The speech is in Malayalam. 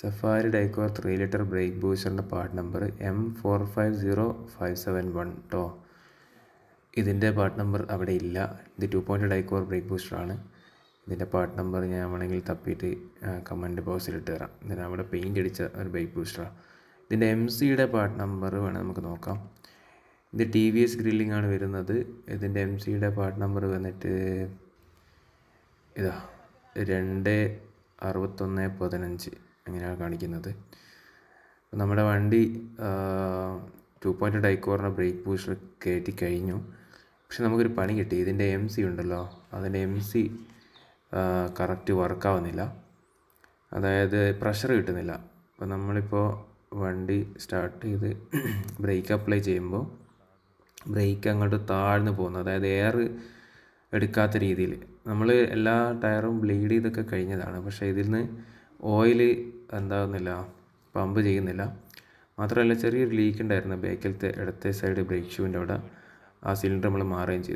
Safari Dicor three litre brake ബൂസ്റ്ററിന്റെ part number M four five zero five seven one കേട്ടോ ഇതിന്റെ പാർട്ട് നമ്പർ അവിടെ ഇല്ല. ഇത് ടു പോയിന്റ് ഡൈക്കോർ ബ്രേക്ക് ബൂസ്റ്ററാണ് ഇതിന്റെ പാർട്ട് നമ്പർ ഞാൻ വേണമെങ്കിൽ തപ്പിയിട്ട് കമന്റ് ബോക്സിൽ ഇട്ട് തരാം. ഇതിന് അവിടെ പെയിന്റ് അടിച്ച ഒരു ബ്രേക്ക് ബൂസ്റ്ററാണ് ഇതിന്റെ എം സിയുടെ പാർട്ട് നമ്പർ വേണം നമുക്ക് നോക്കാം. ഇത് ടി വി എസ് ഗ്രില്ലിംഗ് ആണ് വരുന്നത്. ഇതിന്റെ എം സിയുടെ പാർട്ട് നമ്പർ വന്നിട്ട് ഇതാ രണ്ട് അറുപത്തൊന്ന് പതിനഞ്ച്. അങ്ങനെയാണ് കാണിക്കുന്നത്? നമ്മുടെ വണ്ടി ടു പോയിന്റ് ഡൈക്കോറിന്റെ ബ്രേക്ക് ബൂസ്റ്റർ കയറ്റി കഴിഞ്ഞു. പക്ഷെ നമുക്കൊരു പണി കിട്ടി. ഇതിന്റെ എം സി ഉണ്ടല്ലോ. അതിന്റെ എം സി കറക്റ്റ് വർക്കാവുന്നില്ല അതായത് പ്രഷർ കിട്ടുന്നില്ല. അപ്പോൾ നമ്മളിപ്പോൾ വണ്ടി സ്റ്റാർട്ട് ചെയ്ത് ബ്രേക്ക് അപ്ലൈ ചെയ്യുമ്പോൾ ബ്രേക്ക് അങ്ങോട്ട് താഴ്ന്നു പോകുന്നു. അതായത് എയർ എടുക്കാത്ത രീതിയിൽ. നമ്മൾ എല്ലാ ടയറും ബ്ലീഡ് ചെയ്തൊക്കെ കഴിഞ്ഞതാണ്. പക്ഷേ ഇതിൽ നിന്ന് ഓയിൽ എന്താകുന്നില്ല പമ്പ് ചെയ്യുന്നില്ല. മാത്രമല്ല ചെറിയൊരു ലീക്ക് ഉണ്ടായിരുന്നു. ബാക്കിലത്തെ ഇടത്തെ സൈഡ് ബ്രേക്ക് ഷൂവിന്റെ അവിടെ ആ സിലിണ്ടർ നമ്മൾ മാറുകയും ചെയ്തു.